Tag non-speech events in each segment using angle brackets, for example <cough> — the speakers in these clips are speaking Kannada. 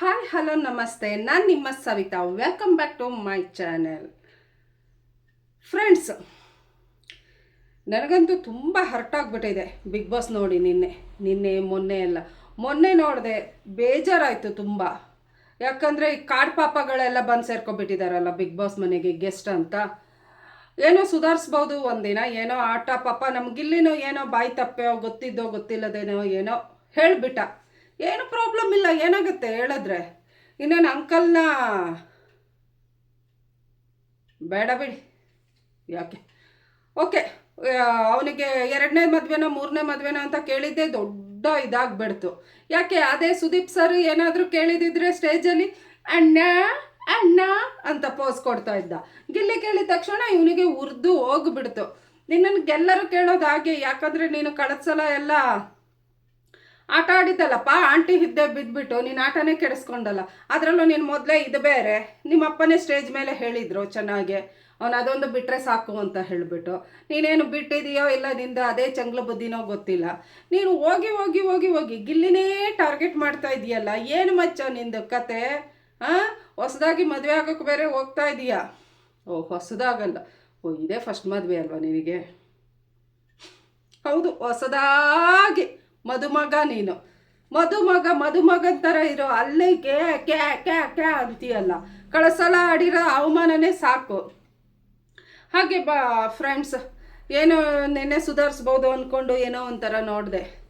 ಹಾಯ್ ಹಲೋ ನಮಸ್ತೆ ನಾನು ನಿಮ್ಮ Savita. Welcome back to my channel friends ನನಗಂತೂ ತುಂಬ ಹರ್ಟಾಗ್ಬಿಟ್ಟಿದೆ ಬಿಗ್ ಬಾಸ್ ನೋಡಿ ನಿನ್ನೆ ನಿನ್ನೆ, ಮೊನ್ನೆ ಎಲ್ಲ. ಮೊನ್ನೆ ನೋಡಿದೆ ಬೇಜಾರಾಯಿತು ತುಂಬ. ಯಾಕಂದರೆ ಈ ಕಾಡ್ ಪಾಪಗಳೆಲ್ಲ ಬಂದು ಸೇರ್ಕೊಬಿಟ್ಟಿದಾರಲ್ಲ ಬಿಗ್ ಬಾಸ್ ಮನೆಗೆ ಗೆಸ್ಟ್ ಅಂತ. ಏನೋ ಸುಧಾರಿಸ್ಬೋದು ಒಂದಿನ, ಏನೋ ಆಟ ಪಾಪ ನಮಗಿಲ್ಲಿನೋ ಏನೋ ಬಾಯಿ ಗೊತ್ತಿದ್ದೋ ಗೊತ್ತಿಲ್ಲದೇನೋ ಏನೋ ಹೇಳಿಬಿಟ್ಟ. ಏನು ಪ್ರಾಬ್ಲಮ್ ಇಲ್ಲ, ಏನಾಗುತ್ತೆ ಹೇಳಿದ್ರೆ, ಇನ್ನೇನು ಅಂಕಲ್ನ ಬೇಡ ಬಿಡಿ. ಯಾಕೆ? ಓಕೆ ಅವನಿಗೆ ಎರಡನೇ ಮದುವೆನ, ಮೂರನೇ ಮದುವೆನ ಅಂತ ಕೇಳಿದ್ದೆ ದೊಡ್ಡ ಇದಾಗ್ಬಿಡ್ತು. ಯಾಕೆ? ಅದೇ ಸುದೀಪ್ ಸರ್ ಏನಾದರೂ ಕೇಳಿದಿದ್ರೆ ಸ್ಟೇಜಲ್ಲಿ ಅಣ್ಣ ಅಣ್ಣ ಅಂತ ಪೋಸ್ ಕೊಡ್ತಾ ಇದ್ದ. ಗಿಲ್ಲಿ ಕೇಳಿದ ತಕ್ಷಣ ಇವನಿಗೆ ಉರ್ದು ಹೋಗ್ಬಿಡ್ತು. ನಿನ್ನನ್ನು ಗೆಲ್ಲರೂ ಕೇಳೋದು ಹಾಗೆ, ಯಾಕಂದರೆ ನೀನು ಕಳೆದ ಎಲ್ಲ ಆಟ ಆಡಿದ್ದಲ್ಲಪ್ಪ, ಆಂಟಿ ಹಿದ್ದೆ ಬಿದ್ದುಬಿಟ್ಟು ನೀನು ಆಟನೇ ಕೆಡಿಸ್ಕೊಂಡಲ್ಲ. ಅದರಲ್ಲೂ ನೀನು ಮೊದಲೇ ಇದು ಬೇರೆ. ನಿಮ್ಮ ಅಪ್ಪನೇ ಸ್ಟೇಜ್ ಮೇಲೆ ಹೇಳಿದರು ಚೆನ್ನಾಗೆ. ಅವನು ಅದೊಂದು ಬಿಟ್ಟರೆ ಸಾಕು ಅಂತ ಹೇಳಿಬಿಟ್ಟು. ನೀನೇನು ಬಿಟ್ಟಿದೆಯೋ ಇಲ್ಲ ನಿಂದು ಅದೇ ಚಂಗ್ಲ ಬುದ್ಧಿನೋ ಗೊತ್ತಿಲ್ಲ. ನೀನು ಹೋಗಿ ಹೋಗಿ ಹೋಗಿ ಹೋಗಿ ಗಿಲ್ಲಿನೇ ಟಾರ್ಗೆಟ್ ಮಾಡ್ತಾ ಇದೀಯಲ್ಲ. ಏನು ಮಚ್ಚ ನಿಂದು ಕತೆ? ಹಾಂ ಹೊಸದಾಗಿ ಮದುವೆ ಆಗೋಕ್ಕೆ ಬೇರೆ ಹೋಗ್ತಾ ಇದೀಯಾ? ಓ, ಹೊಸದಾಗಲ್ಲ. ಓ, ಇದೇ ಫಸ್ಟ್ ಮದುವೆ ಅಲ್ವಾ ನಿನಗೆ? ಹೌದು, ಹೊಸದಾಗಿ. ಮದುಮಗ ನೀನು. ಮದುಮಗ ಮದುಮಗನ ಥರ ಇರೋ ಅಲ್ಲೇ ಕ್ಯಾ ಕ್ಯಾ ಕ್ಯಾ ಕ್ಯಾ ಅಂತೀಯಲ್ಲ. ಕಳಸಲ ಆಡಿರೋ ಅವಮಾನನೇ ಸಾಕು. ಹಾಗೆ ಬಾ ಫ್ರೆಂಡ್ಸ್ ಏನೋ ನೆನ್ನೆ ಸುಧಾರಿಸ್ಬೋದು ಅಂದ್ಕೊಂಡು ಏನೋ ಒಂಥರ ನೋಡಿದೆ.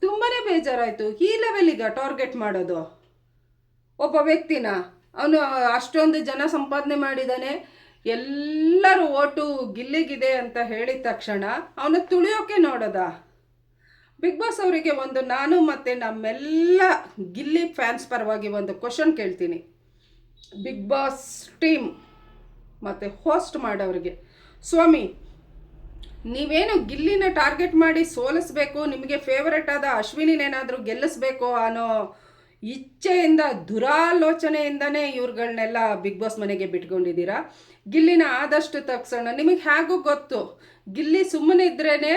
ತುಂಬಾ ಬೇಜಾರಾಯಿತು. ಈ ಲೆವೆಲಿಗ ಟಾರ್ಗೆಟ್ ಮಾಡೋದು. ಒಬ್ಬ ವ್ಯಕ್ತಿನ. ಅವನು ಅಷ್ಟೊಂದು ಜನ ಸಂಪಾದನೆ ಮಾಡಿದ್ದಾನೆ ಎಲ್ಲರೂ ಓಟು ಗಿಲ್ಲಿಗಿದೆ ಅಂತ ಹೇಳಿದ ತಕ್ಷಣ ಅವನ ತುಳಿಯೋಕೆ ನೋಡೋದ? ಬಿಗ್ ಬಾಸ್ ಅವರಿಗೆ ಒಂದು ನಾನು ಮತ್ತು ನಮ್ಮೆಲ್ಲ ಗಿಲ್ಲಿ ಫ್ಯಾನ್ಸ್ ಪರವಾಗಿ ಒಂದು ಕ್ವಶನ್ ಕೇಳ್ತೀನಿ. ಬಿಗ್ ಬಾಸ್ ಟೀಮ್ ಮತ್ತು ಹೋಸ್ಟ್ ಮಾಡೋರಿಗೆ. ಸ್ವಾಮಿ, ನೀವೇನು ಗಿಲ್ಲಿನ ಟಾರ್ಗೆಟ್ ಮಾಡಿ ಸೋಲಿಸ್ಬೇಕು, ನಿಮಗೆ ಫೇವರೆಟ್ ಆದ ಅಶ್ವಿನಿನೇನಾದರೂ ಗೆಲ್ಲಿಸ್ಬೇಕು ಅನ್ನೋ ಇಚ್ಛೆಯಿಂದ, ದುರಾಲೋಚನೆಯಿಂದನೇ ಇವ್ರುಗಳನ್ನೆಲ್ಲ ಬಿಗ್ ಬಾಸ್ ಮನೆಗೆ ಬಿಟ್ಕೊಂಡಿದ್ದೀರಾ? ಗಿಲ್ಲಿನ ಆದಷ್ಟು ತಕ್ಷಣ ನಿಮಗೆ ಹೇಗೂ ಗೊತ್ತು. ಗಿಲ್ಲಿ ಸುಮ್ಮನೆ ಇದ್ರೇ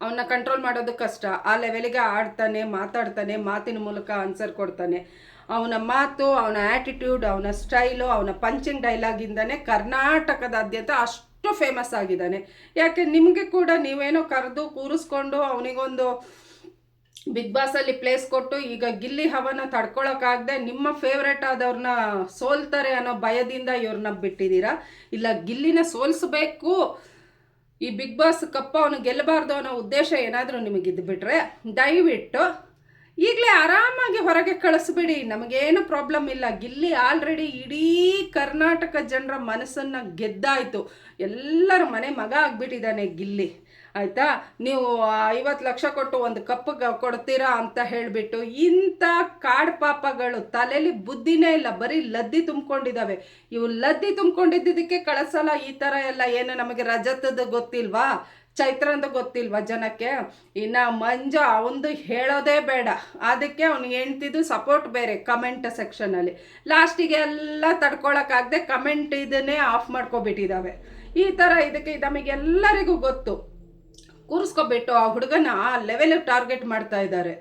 ಅವನ್ನ ಕಂಟ್ರೋಲ್ ಮಾಡೋದು ಕಷ್ಟ. ಆ ಲೆವೆಲಿಗೆ ಆಡ್ತಾನೆ, ಮಾತಾಡ್ತಾನೆ, ಮಾತಿನ ಮೂಲಕ ಆನ್ಸರ್ ಕೊಡ್ತಾನೆ. ಅವನ ಮಾತು, ಅವನ ಆ್ಯಟಿಟ್ಯೂಡ್ ಅವನ ಸ್ಟೈಲು ಅವನ ಪಂಚಿಂಗ್ ಡೈಲಾಗಿಂದನೇ ಕರ್ನಾಟಕದಾದ್ಯಂತ ಅಷ್ಟು ಫೇಮಸ್ ಆಗಿದ್ದಾನೆ. ಯಾಕೆ, ನಿಮಗೆ ಕೂಡ ನೀವೇನೋ ಕರೆದು ಕೂರಿಸ್ಕೊಂಡು ಅವನಿಗೊಂದು ಬಿಗ್ ಬಾಸಲ್ಲಿ ಪ್ಲೇಸ್ ಕೊಟ್ಟು ಈಗ ಗಿಲ್ಲಿ ಹವನ ತಡ್ಕೊಳಕ್ಕಾಗದೆ ನಿಮ್ಮ ಫೇವ್ರೇಟ್ ಆದವ್ರನ್ನ ಸೋಲ್ತಾರೆ ಅನ್ನೋ ಭಯದಿಂದ ಇವ್ರನ್ನ ಬಿಟ್ಟಿದ್ದೀರಾ? ಇಲ್ಲ, ಗಿಲ್ಲಿನ ಸೋಲಿಸ್ಬೇಕು. ಈ ಬಿಗ್ ಬಾಸ್ ಕಪ್ಪ ಅವನು ಗೆಲ್ಲಬಾರ್ದು ಅನ್ನೋ ಉದ್ದೇಶ ಏನಾದರೂ ನಿಮಗಿದ್ದು ಬಿಟ್ರೆ, ದಯವಿಟ್ಟು ಈಗಲೇ ಆರಾಮಾಗಿ ಹೊರಗೆ ಕಳಿಸ್ಬಿಡಿ. ನಮಗೇನು ಪ್ರಾಬ್ಲಮ್ ಇಲ್ಲ. ಗಿಲ್ಲಿ ಆಲ್ರೆಡಿ ಇಡೀ ಕರ್ನಾಟಕ ಜನರ ಮನಸ್ಸನ್ನು ಗೆದ್ದಾಯಿತು. ಎಲ್ಲರ ಮನೆ ಮಗ ಆಗಿಬಿಟ್ಟಿದ್ದಾನೆ ಗಿಲ್ಲಿ. ಆಯಿತಾ? ನೀವು ಐವತ್ತು ಲಕ್ಷ ಕೊಟ್ಟು ಒಂದು ಕಪ್ ಕೊಡ್ತೀರಾ ಅಂತ ಹೇಳಿಬಿಟ್ಟು ಇಂಥ ಕಾಡು ಪಾಪಗಳು ತಲೆಯಲ್ಲಿ ಬುದ್ಧಿನೇ ಇಲ್ಲ. ಬರೀ ಲದ್ದಿ ತುಂಬ್ಕೊಂಡಿದ್ದಾವೆ ಇವು ಲದ್ದಿ ತುಂಬ್ಕೊಂಡಿದ್ದಕ್ಕೆ ಕಳಿಸಲ್ಲ. ಈ ಥರ ಎಲ್ಲ ಏನು ನಮಗೆ ರಜತದ ಗೊತ್ತಿಲ್ವಾ? ಚೈತ್ರಂದು ಗೊತ್ತಿಲ್ವಾ ಜನಕ್ಕೆ? ಇನ್ನು ಮಂಜು ಅವಂದು ಹೇಳೋದೇ ಬೇಡ. ಅದಕ್ಕೆ ಅವ್ನು ಹೆಣ್ತಿದ್ದು ಸಪೋರ್ಟ್ ಬೇರೆ ಕಮೆಂಟ್ ಸೆಕ್ಷನಲ್ಲಿ ಲಾಸ್ಟಿಗೆ ಎಲ್ಲ ತಡ್ಕೊಳಕ್ಕಾಗದೆ ಕಮೆಂಟ್ ಇದನ್ನೇ ಆಫ್ ಮಾಡ್ಕೊಬಿಟ್ಟಿದ್ದಾವೆ ಈ ಥರ ಇದಕ್ಕೆ ನಮಗೆಲ್ಲರಿಗೂ ಗೊತ್ತು. ಕೂರಿಸ್ಕೊಬಿಟ್ಟು ಆ ಹುಡುಗನ ಆ ಲೆವೆಲ್ ಟಾರ್ಗೆಟ್ ಮಾಡ್ತಾ ಇದ್ದಾರೆ.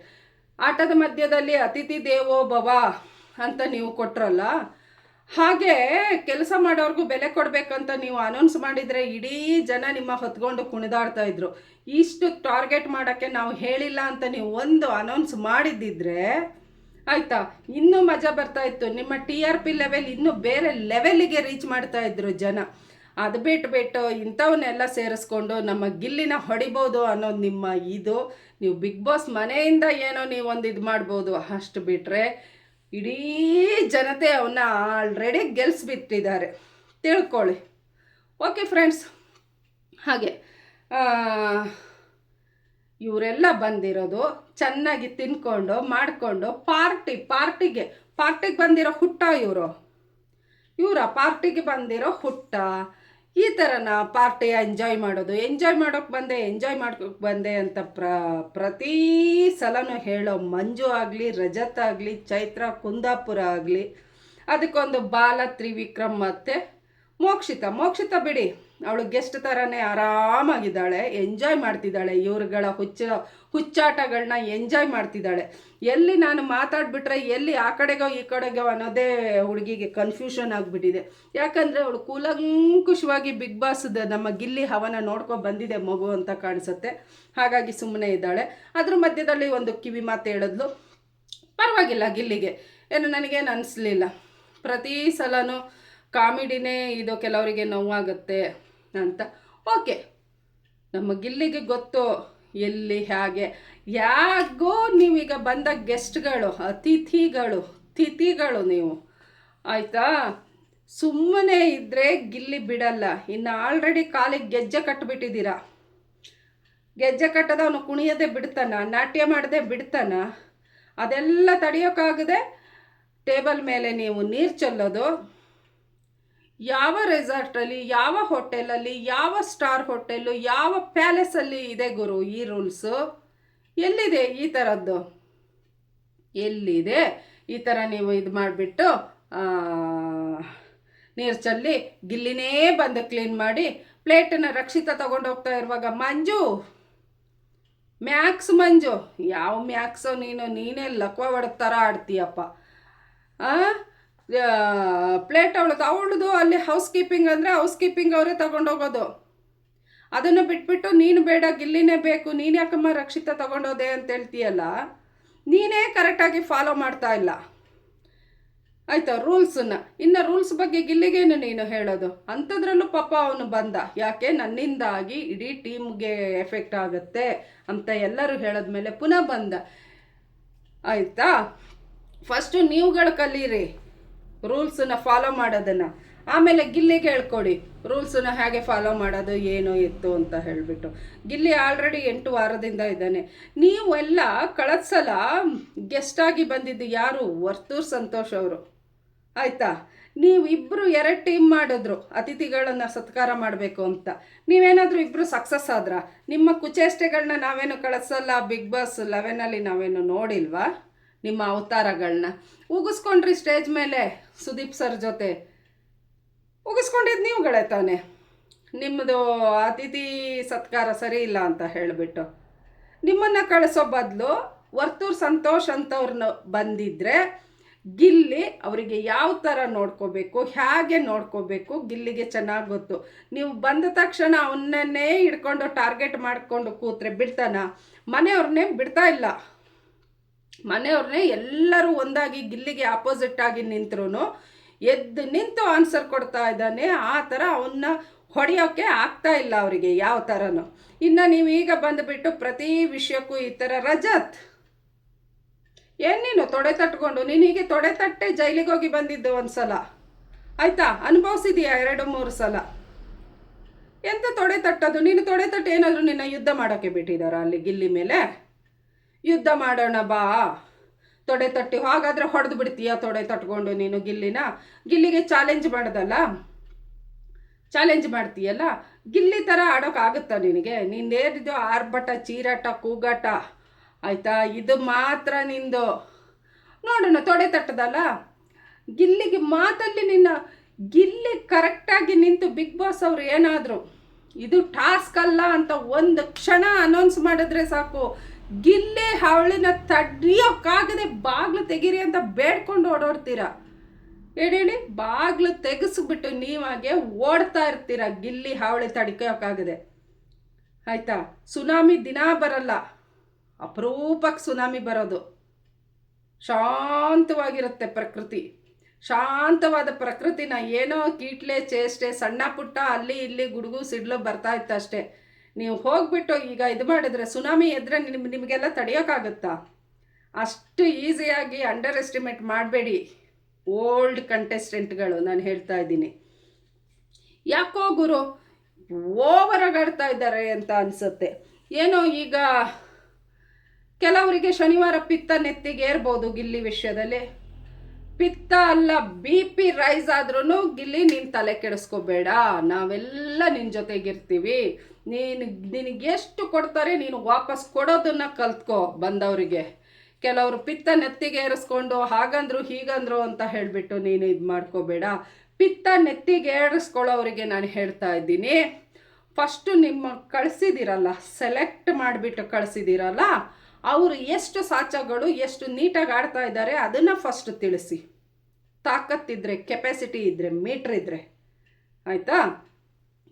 ಆಟದ ಮಧ್ಯದಲ್ಲಿ ಅತಿಥಿ ದೇವೋ ಭವ ಅಂತ ನೀವು ಕೊಟ್ರಲ್ಲ, ಹಾಗೆ ಕೆಲಸ ಮಾಡೋರ್ಗೂ ಬೆಲೆ ಕೊಡಬೇಕಂತ ನೀವು ಅನೌನ್ಸ್ ಮಾಡಿದರೆ ಇಡೀ ಜನ ನಿಮ್ಮ ಹೊತ್ಕೊಂಡು ಕುಣಿದಾಡ್ತಾ ಇದ್ರು. ಇಷ್ಟು ಟಾರ್ಗೆಟ್ ಮಾಡೋಕ್ಕೆ ನಾವು ಹೇಳಿಲ್ಲ ಅಂತ ನೀವು ಒಂದು ಅನೌನ್ಸ್ ಮಾಡಿದ್ದಿದ್ರೆ, ಆಯಿತಾ? ಇನ್ನೂ ಮಜಾ ಬರ್ತಾ ಇತ್ತು. ನಿಮ್ಮ ಟಿ ಆರ್ ಪಿ ಲೆವೆಲ್ ಇನ್ನೂ ಬೇರೆ ಲೆವೆಲಿಗೆ ರೀಚ್ ಮಾಡ್ತಾ ಇದ್ರು ಜನ. ಅದು ಬಿಟ್ಟು ಬಿಟ್ಟು ಇಂಥವನ್ನೆಲ್ಲ ಸೇರಿಸ್ಕೊಂಡು ನಮ್ಮ ಗಿಲ್ಲಿನ ಹೊಡಿಬೋದು ಅನ್ನೋದು ನಿಮ್ಮ ಇದು. ನೀವು ಬಿಗ್ ಬಾಸ್ ಮನೆಯಿಂದ ಏನೋ ನೀವು ಒಂದು ಇದು ಮಾಡ್ಬೋದು ಅಷ್ಟು ಬಿಟ್ಟರೆ ಇಡೀ ಜನತೆ ಅವನ್ನ ಆಲ್ರೆಡಿ ಗೆಲ್ಸ್ಬಿಟ್ಟಿದ್ದಾರೆ. ತಿಳ್ಕೊಳ್ಳಿ. Okay friends. ಹಾಗೆ ಇವರೆಲ್ಲ ಬಂದಿರೋದು ಚೆನ್ನಾಗಿ ತಿನ್ಕೊಂಡು ಮಾಡಿಕೊಂಡು ಪಾರ್ಟಿ, ಪಾರ್ಟಿಗೆ ಪಾರ್ಟಿಗೆ ಬಂದಿರೋ ಹುಟ್ಟ ಇವರು. ಇವರ ಪಾರ್ಟಿಗೆ ಬಂದಿರೋ ಹುಟ್ಟ ಈ ಥರನ ಪಾರ್ಟಿ ಎಂಜಾಯ್ ಮಾಡೋದು. ಎಂಜಾಯ್ ಮಾಡೋಕ್ಕೆ ಬಂದೆ ಎಂಜಾಯ್ ಮಾಡೋಕ್ಕೆ ಬಂದೆ ಅಂತ ಪ್ರ, ಪ್ರತಿ ಸಲನೂ ಹೇಳೋ ಮಂಜು ಆಗಲಿ, ರಜತ್ ಆಗಲಿ, ಚೈತ್ರ, ಕುಂದಾಪುರ ಆಗಲಿ, ಅದಕ್ಕೊಂದು ಬಾಲ, ತ್ರಿವಿಕ್ರಮ್ ಮತ್ತು ಮೋಕ್ಷಿತ. ಮೋಕ್ಷಿತ ಬಿಡಿ. ಅವಳು ಗೆಸ್ಟ್ ಥರನೇ ಆರಾಮಾಗಿದ್ದಾಳೆ ಎಂಜಾಯ್ ಮಾಡ್ತಿದ್ದಾಳೆ, ಇವ್ರುಗಳ ಹುಚ್ಚ ಹುಚ್ಚಾಟಗಳನ್ನ ಎಂಜಾಯ್ ಮಾಡ್ತಿದ್ದಾಳೆ. ಎಲ್ಲಿ ನಾನು ಮಾತಾಡ್ಬಿಟ್ರೆ ಎಲ್ಲಿ ಆ ಕಡೆಗೋ ಈ ಕಡೆಗೋ ಅನ್ನೋದೇ ಹುಡುಗಿಗೆ ಕನ್ಫ್ಯೂಷನ್ ಆಗಿಬಿಟ್ಟಿದೆ. ಯಾಕಂದರೆ ಅವಳು ಕೂಲಂಕುಷವಾಗಿ ಬಿಗ್ ಬಾಸ್ದ ನಮ್ಮ ಗಿಲ್ಲಿ ಹವನ ನೋಡ್ಕೊ ಬಂದಿದೆ ಮಗು ಅಂತ ಕಾಣಿಸುತ್ತೆ. ಹಾಗಾಗಿ ಸುಮ್ಮನೆ ಇದ್ದಾಳೆ. ಅದ್ರ ಮಧ್ಯದಲ್ಲಿ ಒಂದು ಕಿವಿ ಮಾತು ಹೇಳಿದ್ಲು. ಪರವಾಗಿಲ್ಲ ಗಿಲ್ಲಿಗೆ. ಏನು ನನಗೇನು ಅನಿಸ್ಲಿಲ್ಲ. ಪ್ರತಿ ಸಲನೂ ಕಾಮಿಡಿನೇ ಇದು ಕೆಲವರಿಗೆ ನೋವಾಗುತ್ತೆ. ಅಂತ. ಓಕೆ ನಮ್ಮ ಗಿಲ್ಲಿಗೆ ಗೊತ್ತು. ಎಲ್ಲಿ, ಹೇಗೆ? ಯಾಗೋ ನೀವೀಗ ಬಂದ ಗೆಸ್ಟ್ಗಳು ಅತಿಥಿಗಳು ತಿಥಿಗಳು ನೀವು. ಆಯಿತಾ? ಸುಮ್ಮನೆ ಇದ್ದರೆ ಗಿಲ್ಲಿ ಬಿಡಲ್ಲ. ಇನ್ನು ಆಲ್ರೆಡಿ ಕಾಲಿಗೆ ಗೆಜ್ಜೆ ಕಟ್ಟಿಬಿಟ್ಟಿದ್ದೀರಾ ಗೆಜ್ಜೆ ಕಟ್ಟದವನು ಕುಣಿಯದೆ ಬಿಡ್ತಾನ? ನಾಟ್ಯ ಮಾಡದೆ ಬಿಡ್ತಾನ? ಅದೆಲ್ಲ ತಡೆಯೋಕ್ಕಾಗದೆ ಟೇಬಲ್ ಮೇಲೆ ನೀವು ನೀರು ಚೆಲ್ಲೋದು. ಯಾವ ರೆಸಾರ್ಟಲ್ಲಿ ಯಾವ ಹೋಟೆಲಲ್ಲಿ ಯಾವ ಸ್ಟಾರ್ ಹೋಟೆಲು ಯಾವ ಪ್ಯಾಲೇಸಲ್ಲಿ ಇದೆ ಗುರು ಈ ರೂಲ್ಸು ಎಲ್ಲಿದೆ ಈ ಥರದ್ದು ಎಲ್ಲಿದೆ? ಈ ಥರ ನೀವು ಇದು ಮಾಡಿಬಿಟ್ಟು ನೀರು ಚಲ್ಲಿ ಗಿಲ್ಲಿನೇ ಬಂದು ಕ್ಲೀನ್ ಮಾಡಿ ಪ್ಲೇಟನ್ನು ರಕ್ಷಿತ ಹೋಗ್ತಾ ಇರುವಾಗ ಮಂಜು ಮ್ಯಾಕ್ಸ್ ಮಂಜು, ಯಾವ ಮ್ಯಾಕ್ಸೋ ನೀನು, ನೀನೇ ಲಕ್ವ ಹೊಡೆದ ಥರ ಆಡ್ತೀಯಪ್ಪ. ಪ್ಲೇಟ್ ಅವಳದು ಅವಳದು ಅಲ್ಲಿ ಹೌಸ್ ಕೀಪಿಂಗ್ ಅಂದರೆ ಹೌಸ್ ಕೀಪಿಂಗ್ ಅವರೇ ತಗೊಂಡೋಗೋದು. ಅದನ್ನು ಬಿಟ್ಬಿಟ್ಟು, ನೀನು ಬೇಡ, ಗಿಲ್ಲಿನೇ ಬೇಕು. ನೀನು ಯಾಕಮ್ಮ ರಕ್ಷಿತ ತಗೊಂಡೋದೆ ಅಂತ ಹೇಳ್ತೀಯಲ್ಲ? ನೀನೇ ಕರೆಕ್ಟಾಗಿ ಫಾಲೋ ಮಾಡ್ತಾ ಇಲ್ಲ. ಆಯ್ತಾ ರೂಲ್ಸನ್ನ ಇನ್ನು ರೂಲ್ಸ್ ಬಗ್ಗೆ ಗಿಲ್ಲಿಗೇನು ನೀನು ಹೇಳೋದು? ಅಂಥದ್ರಲ್ಲೂ ಪಾಪ ಅವನು ಬಂದ. ಯಾಕೆ? ನನ್ನಿಂದಾಗಿ ಇಡೀ ಟೀಮ್ಗೆ ಎಫೆಕ್ಟ್ ಆಗುತ್ತೆ ಅಂತ ಎಲ್ಲರೂ ಹೇಳಿದ್ಮೇಲೆ ಪುನಃ ಬಂದ. ಆಯಿತಾ? ಫಸ್ಟು ನೀವುಗಳು ಕಲೀರಿ. ರೂಲ್ಸನ್ನ ಫಾಲೋ ಮಾಡೋದನ್ನು. ಆಮೇಲೆ ಗಿಲ್ಲಿಗೆ ಹೇಳ್ಕೊಡಿ. ರೂಲ್ಸನ್ನ ಹೇಗೆ ಫಾಲೋ ಮಾಡೋದು, ಏನು ಇತ್ತು ಅಂತ ಹೇಳಿಬಿಟ್ಟು. ಗಿಲ್ಲಿ ಆಲ್ರೆಡಿ ಎಂಟು ವಾರದಿಂದ ಇದ್ದಾನೆ. ನೀವೆಲ್ಲ ಕಳೆದ ಸಲ ಗೆಸ್ಟಾಗಿ ಬಂದಿದ್ದು ಯಾರು? ವರ್ತೂರ್ ಸಂತೋಷ್ ಅವರು. ಆಯಿತಾ? ನೀವಿಬ್ಬರು ಎರಡು ಟೀಮ್ ಮಾಡಿದ್ರು. ಅತಿಥಿಗಳನ್ನು ಸತ್ಕಾರ ಮಾಡಬೇಕು ಅಂತ. ನೀವೇನಾದರೂ ಇಬ್ಬರು ಸಕ್ಸಸ್ ಆದ್ರ? ನಿಮ್ಮ ಕುಚೇಷ್ಟೆಗಳನ್ನ ನಾವೇನು ಕಳಿಸಲ್ಲ ಬಿಗ್ ಬಾಸ್ ಲೆವೆನಲ್ಲಿ ನಾವೇನು ನೋಡಿಲ್ವಾ? ನಿಮ್ಮ ಅವತಾರಗಳನ್ನ ಉಗಿಸ್ಕೊಂಡ್ರಿ ಸ್ಟೇಜ್ ಮೇಲೆ ಸುದೀಪ್ ಸರ್ ಜೊತೆ. ಉಗಿಸ್ಕೊಂಡಿದ್ದು ನೀವುಗಳೇ ತಾನೆ? ನಿಮ್ಮದು ಅತಿಥಿ ಸತ್ಕಾರ ಸರಿ ಇಲ್ಲ ಅಂತ ಹೇಳಿಬಿಟ್ಟು. ನಿಮ್ಮನ್ನು ಕಳಿಸೋ ಬದಲು ವರ್ತೂರ್ ಸಂತೋಷ್ ಅಂತವ್ರನ್ನ ಬಂದಿದ್ದರೆ ಗಿಲ್ಲಿ ಅವರಿಗೆ ಯಾವ ಥರ ನೋಡ್ಕೋಬೇಕು, ಹೇಗೆ ನೋಡ್ಕೋಬೇಕು ಗಿಲ್ಲಿಗೆ ಚೆನ್ನಾಗಿ ಗೊತ್ತು. ನೀವು ಬಂದ ತಕ್ಷಣ ಅವನ್ನೇ ಹಿಡ್ಕೊಂಡು ಟಾರ್ಗೆಟ್ ಮಾಡಿಕೊಂಡು ಕೂತ್ರೆ ಬಿಡ್ತಾನ? ಮನೆಯವ್ರನ್ನೇ ಬಿಡ್ತಾ ಇಲ್ಲ? ಮನೆಯವ್ರನ್ನೇ ಎಲ್ಲರೂ ಒಂದಾಗಿ ಗಿಲ್ಲಿಗೆ ಆಪೋಸಿಟ್ ಆಗಿ ನಿಂತರೂ ಎದ್ದು ನಿಂತು ಆನ್ಸರ್ ಕೊಡ್ತಾ ಇದ್ದಾನೆ. ಆ ಥರ ಅವನ್ನ ಹೊಡೆಯೋಕ್ಕೆ ಆಗ್ತಾ ಇಲ್ಲ ಅವರಿಗೆ ಯಾವ ಥರನೂ. ಇನ್ನು ನೀವು ಈಗ ಬಂದುಬಿಟ್ಟು ಪ್ರತಿ ವಿಷಯಕ್ಕೂ ಈ ಥರ ರಜತ್. ಏನು ತೊಡೆ ತಟ್ಕೊಂಡು? ನೀನು ಹೀಗೆ ತೊಡೆ ತಟ್ಟೆ ಜೈಲಿಗೆ ಹೋಗಿ ಬಂದಿದ್ದು ಒಂದು ಸಲ ಆಯಿತಾ? ಅನುಭವಿಸಿದೀಯಾ ಎರಡು ಮೂರು ಸಲ? ಎಂತ ತೊಡೆ ತಟ್ಟೋದು? ನೀನು ತೊಡೆ ತಟ್ಟೆ ಏನಾದರೂ ನಿನ್ನ ಯುದ್ಧ ಮಾಡೋಕ್ಕೆ ಬಿಟ್ಟಿದ್ದಾರಾ ಅಲ್ಲಿ ಗಿಲ್ಲಿ ಮೇಲೆ? ಯುದ್ಧ ಮಾಡೋಣ ಬಾ. ತೊಡೆ ತಟ್ಟಿ, ಹಾಗಾದರೆ ಹೊಡೆದು ಬಿಡ್ತೀಯ ತೊಡೆ ತಟ್ಕೊಂಡು ನೀನು ಗಿಲ್ಲಿನ? ಗಿಲ್ಲಿಗೆ ಚಾಲೆಂಜ್ ಮಾಡೋದಲ್ಲ? ಚಾಲೆಂಜ್ ಮಾಡ್ತೀಯಲ್ಲ? ಗಿಲ್ಲಿ ಥರ ಆಡೋಕ್ಕಾಗುತ್ತಾ ನಿನಗೆ? ನೀನೇನಿದು ಆರ್ಭಟ, ಚೀರಾಟ, ಕೂಗಾಟ. ಆಯಿತಾ? ಇದು ಮಾತ್ರ ನಿಂದು. ನೋಡೋಣ, ತೊಡೆ ತಟ್ಟದಲ್ಲ? ಗಿಲ್ಲಿಗೆ ಮಾತಲ್ಲಿ ನಿನ್ನ, ಗಿಲ್ಲಿ ಕರೆಕ್ಟಾಗಿ ನಿಂತು ಬಿಗ್ ಬಾಸ್ ಅವರು ಏನಾದರೂ? ಇದು ಟಾಸ್ಕ್ ಅಲ್ಲ ಅಂತ ಒಂದು ಕ್ಷಣ ಅನೌನ್ಸ್ ಮಾಡಿದ್ರೆ ಸಾಕು. ಗಿಲ್ಲಿ ಹಾವಳಿನ ತಡಿಯೋಕ್ಕಾಗದೆ ಬಾಗ್ಲು ತೆಗೀರಿ ಅಂತ ಬೇಡ್ಕೊಂಡು ಓಡೋಡ್ತೀರ? ಹೇಳಿ? ಬಾಗ್ಲು ತೆಗೆಸ್ಬಿಟ್ಟು ನೀವಾಗೆ ಓಡ್ತಾ ಇರ್ತೀರ ಗಿಲ್ಲಿ ಹಾವಳಿ ತಡ್ಕೋಕ್ಕಾಗದೆ? ಆಯಿತಾ? ಸುನಾಮಿ ದಿನ ಬರಲ್ಲ. ಅಪರೂಪಕ್ಕೆ ಸುನಾಮಿ ಬರೋದು. ಶಾಂತವಾಗಿರುತ್ತೆ ಪ್ರಕೃತಿ. ಶಾಂತವಾದ ಪ್ರಕೃತಿನ ಏನೋ ಕೀಟ್ಲೆ, ಚೇಷ್ಟೆ, ಸಣ್ಣ ಪುಟ್ಟ ಅಲ್ಲಿ ಇಲ್ಲಿ ಗುಡುಗು, ಸಿಡ್ಲು ಬರ್ತಾ ಇತ್ತು ಅಷ್ಟೇ. ನೀವು ಹೋಗ್ಬಿಟ್ಟು ಈಗ ಇದು ಮಾಡಿದ್ರೆ ಸುನಾಮಿ ಎದ್ರೆ ನಿಮ್ ನಿಮಗೆಲ್ಲ ತಡೆಯೋಕ್ಕಾಗುತ್ತಾ? ಅಷ್ಟು ಈಸಿಯಾಗಿ ಅಂಡರ್ ಎಸ್ಟಿಮೇಟ್ ಮಾಡಬೇಡಿ. ಓಲ್ಡ್ ಕಂಟೆಸ್ಟೆಂಟ್ಗಳು ನಾನು ಹೇಳ್ತಾ ಇದ್ದೀನಿ. ಯಾಕೋ ಗುರು ಓವರ್ ಆಗಾಡ್ತಾ ಇದ್ದಾರೆ ಅಂತ ಅನಿಸುತ್ತೆ. ಏನೋ ಈಗ ಕೆಲವರಿಗೆ ಶನಿವಾರ ಪಿತ್ತ ನೆತ್ತಿಗೆ ಏರ್ಬೋದು ಗಿಲ್ಲಿ ವಿಷಯದಲ್ಲಿ ಪಿತ್ತ ಅಲ್ಲ ಬಿ ಪಿ ರೈಸ್ ಆದ್ರೂ ಗಿಲ್ಲಿ ನೀನು ತಲೆ ಕೆಡಿಸ್ಕೋಬೇಡ. ನಾವೆಲ್ಲ ನಿನ್ನ ಜೊತೆಗಿರ್ತೀವಿ. ನೀನು, ನಿನಗೆ ಎಷ್ಟು ಕೊಡ್ತಾರೆ ನೀನು ವಾಪಸ್ ಕೊಡೋದನ್ನ ಕಲ್ತ್ಕೋ ಬಂದವರಿಗೆ. ಕೆಲವರು ಪಿತ್ತ ನೆತ್ತಿಗೆ ಏರಿಸ್ಕೊಂಡು ಹಾಗಂದ್ರು ಹೀಗಂದ್ರು ಅಂತ ಹೇಳಿಬಿಟ್ಟು ನೀನು ಇದು ಮಾಡ್ಕೋಬೇಡ. ಪಿತ್ತ ನೆತ್ತಿಗೆ ಏರಿಸ್ಕೊಳ್ಳೋರಿಗೆ ನಾನು ಹೇಳ್ತಾ ಇದ್ದೀನಿ. ಫಸ್ಟು ನಿಮ್ಮ ಕಳಿಸಿದಿರಲ್ಲ, ಸೆಲೆಕ್ಟ್ ಮಾಡಿಬಿಟ್ಟು ಕಳಿಸಿದಿರಲ್ಲ, ಅವರು ಎಷ್ಟು ಸಾಚಗಳು, ಎಷ್ಟು ನೀಟಾಗಿ ಆಡ್ತಾ ಇದ್ದಾರೆ ಅದನ್ನು ಫಸ್ಟ್ ತಿಳಿಸಿ. ತಾಕತ್ತಿದ್ರೆ ಕೆಪಾಸಿಟಿ ಇದ್ದರೆ ಮೀಟ್ರ್ ಇದ್ದರೆ ಆಯಿತಾ?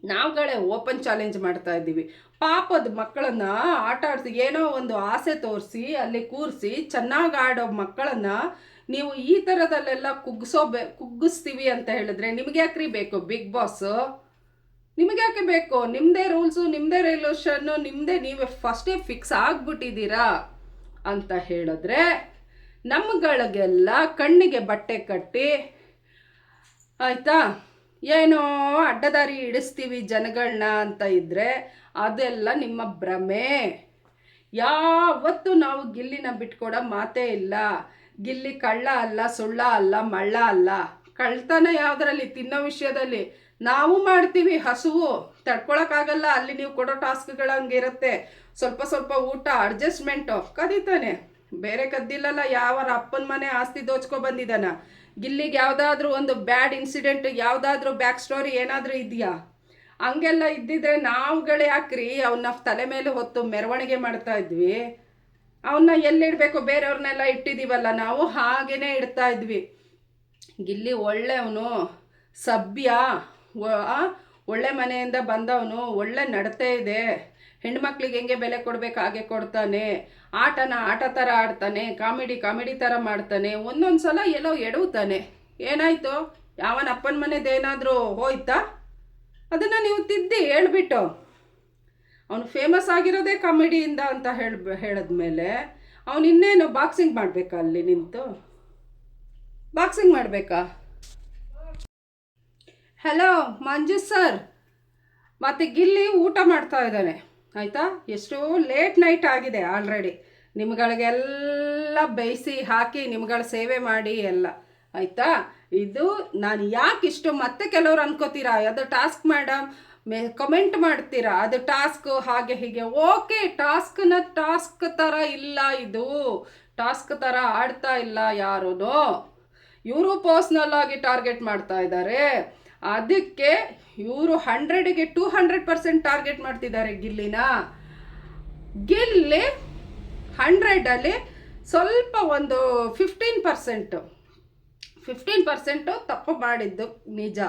ನಾವುಗಳೇ ಓಪನ್ ಚಾಲೆಂಜ್ ಮಾಡ್ತಾ ಇದ್ದೀವಿ. ಪಾಪದ ಮಕ್ಕಳನ್ನ ಆಟ ಆಡಿಸಿ, ಏನೋ ಒಂದು ಆಸೆ ತೋರಿಸಿ, ಅಲ್ಲಿ ಕೂರಿಸಿ, ಚೆನ್ನಾಗಿ ಆಡೋ ಮಕ್ಕಳನ್ನ ನೀವು ಈ ಥರದಲ್ಲೆಲ್ಲ ಕುಗ್ಸೋ ಬೇ ಕುಗ್ಗಿಸ್ತೀವಿ ಅಂತ ಹೇಳಿದ್ರೆ ನಿಮ್ಗೆ ಯಾಕ್ರಿ ಬೇಕು? ಬಿಗ್ ಬಾಸ್ ನಿಮಗೆ ಯಾಕೆ ಬೇಕು? ನಿಮ್ಮದೇ ರೂಲ್ಸು ನಿಮ್ಮದೇ ರೆಗ್ಯುಲೇಷನ್ನು ನಿಮ್ಮದೇ ನೀವೇ ಫಸ್ಟೇ ಫಿಕ್ಸ್ ಆಗಿಬಿಟ್ಟಿದ್ದೀರಾ ಅಂತ ಹೇಳಿದ್ರೆ ನಮ್ಮಗಳಿಗೆಲ್ಲ ಕಣ್ಣಿಗೆ ಬಟ್ಟೆ ಕಟ್ಟಿ, ಆಯಿತಾ? ಏನೋ ಅಡ್ಡದಾರಿ ಇಡಿಸ್ತೀವಿ ಜನಗಳನ್ನ ಅಂತ ಇದ್ದರೆ ಅದೆಲ್ಲ ನಿಮ್ಮ ಭ್ರಮೆ. ಯಾವತ್ತೂ ನಾವು ಗಿಲ್ಲಿನ ಬಿಟ್ಕೊಡೋ ಮಾತೇ ಇಲ್ಲ. ಗಿಲ್ಲಿ ಕಳ್ಳ ಅಲ್ಲ, ಸುಳ್ಳ ಅಲ್ಲ, ಮಳ್ಳ ಅಲ್ಲ. ಕಳ್ತನ ಯಾವುದರಲ್ಲಿ? ತಿನ್ನೋ ವಿಷಯದಲ್ಲಿ. ನಾವು ಮಾಡ್ತೀವಿ ಹಸುವು. ತಡ್ಕೊಳಕ್ಕಾಗಲ್ಲ, ಅಲ್ಲಿ ನೀವು ಕೊಡೋ ಟಾಸ್ಕ್ಗಳು ಹಂಗಿರುತ್ತೆ. ಸ್ವಲ್ಪ ಸ್ವಲ್ಪ ಊಟ, ಅಡ್ಜಸ್ಟ್ಮೆಂಟು ಕದೀತಾನೆ. ಬೇರೆ ಕದ್ದಿಲ್ಲಲ್ಲ ಯಾವ ಅಪ್ಪನ ಮನೆ ಆಸ್ತಿ ದೋಚ್ಕೊ ಬಂದಿದ್ದಾನ? ಗಿಲ್ಲಿಗೆ ಯಾವುದಾದ್ರೂ ಒಂದು ಬ್ಯಾಡ್ ಇನ್ಸಿಡೆಂಟ್, ಯಾವುದಾದ್ರೂ ಬ್ಯಾಕ್ ಸ್ಟೋರಿ ಏನಾದರೂ ಇದೆಯಾ? ಹಂಗೆಲ್ಲ ಇದ್ದಿದ್ರೆ ನಾವುಗಳೇ ಹಾಕ್ರಿ ಅವನ್ನ ತಲೆ ಮೇಲೆ ಹೊತ್ತು ಮೆರವಣಿಗೆ ಮಾಡ್ತಾ ಇದ್ವಿ. ಅವನ್ನ ಎಲ್ಲಿಡಬೇಕು? ಬೇರೆಯವ್ರನ್ನೆಲ್ಲ ಇಟ್ಟಿದ್ದೀವಲ್ಲ ನಾವು ಹಾಗೇ ಇಡ್ತಾ ಇದ್ವಿ. ಗಿಲ್ಲಿ ಒಳ್ಳೆಯವನು, ಸಭ್ಯ ಒಳ್ಳೆ ಮನೆಯಿಂದ ಬಂದವನು, ಒಳ್ಳೆ ನಡತೆ ಇದೆ. ಹೆಣ್ಮಕ್ಳಿಗೆ ಹೆಂಗೆ ಬೆಲೆ ಕೊಡಬೇಕು, ಹಾಗೆ ಕೊಡ್ತಾನೆ. ಆಟನ, ಆಟ ಥರ ಆಡ್ತಾನೆ, ಕಾಮಿಡಿ ಕಾಮಿಡಿ ಥರ ಮಾಡ್ತಾನೆ. ಒಂದೊಂದು ಸಲ ಎಲ್ಲೋ ಎಡವುತ್ತಾನೆ ಏನಾಯ್ತು? ಯಾವನ ಅಪ್ಪನ ಮನೆದೇನಾದರೂ ಹೋಯ್ತಾ? ಅದನ್ನು ನೀವು ತಿದ್ದಿ, ಹೇಳ್ಬಿಟ್ಟು. ಅವನು ಫೇಮಸ್ ಆಗಿರೋದೇ ಕಾಮಿಡಿಯಿಂದ ಅಂತ ಹೇಳ ಹೇಳಿದ್ಮೇಲೆ ಅವನು ಇನ್ನೇನು ಬಾಕ್ಸಿಂಗ್ ಮಾಡಬೇಕಾ ಅಲ್ಲಿ ನಿಂತು? ಬಾಕ್ಸಿಂಗ್ ಮಾಡಬೇಕಾ? ಹಲೋ ಮಂಜು ಸರ್ ಮತ್ತು ಗಿಲ್ಲಿ ಊಟ ಮಾಡ್ತಾ ಇದ್ದಾನೆ. ಆಯಿತಾ? ಎಷ್ಟೋ ಲೇಟ್ ನೈಟ್ ಆಗಿದೆ ಆಲ್ರೆಡಿ ನಿಮ್ಗಳಿಗೆಲ್ಲ ಬೇಯಿಸಿ ಹಾಕಿ ನಿಮ್ಗಳ ಸೇವೆ ಮಾಡಿ ಎಲ್ಲ. ಆಯಿತಾ? ಇದು ನಾನು ಯಾಕೆ ಇಷ್ಟು ಮತ್ತೆ ಕೆಲವ್ರು ಅನ್ಕೋತೀರಾ? ಅದು ಟಾಸ್ಕ್ ಮೇಡಮ್ ಕಮೆಂಟ್ ಮಾಡ್ತೀರಾ? ಅದು ಟಾಸ್ಕ್ ಹಾಗೆ ಹೀಗೆ. ಓಕೆ ಟಾಸ್ಕ್ನ ಟಾಸ್ಕ್ ಥರ ಇಲ್ಲ ಇದು. ಟಾಸ್ಕ್ ಥರ ಆಡ್ತಾ ಇಲ್ಲ ಯಾರೂ ಇವರು ಪರ್ಸ್ನಲ್ ಆಗಿ ಟಾರ್ಗೆಟ್ ಮಾಡ್ತಾ ಇದ್ದಾರೆ ಅದಕ್ಕೆ ಇವರು ಹಂಡ್ರೆಡ್ಗೆ ಟೂ ಹಂಡ್ರೆಡ್ ಪರ್ಸೆಂಟ್ ಟಾರ್ಗೆಟ್ ಮಾಡ್ತಿದ್ದಾರೆ ಗಿಲ್ಲಿನ. ಗಿಲ್ಲಿ ಹಂಡ್ರೆಡಲ್ಲಿ ಸ್ವಲ್ಪ ಒಂದು ಫಿಫ್ಟೀನ್ ಪರ್ಸೆಂಟು ಫಿಫ್ಟೀನ್ ಪರ್ಸೆಂಟು ತಪ್ಪು ಮಾಡಿದ್ದು ನಿಜ.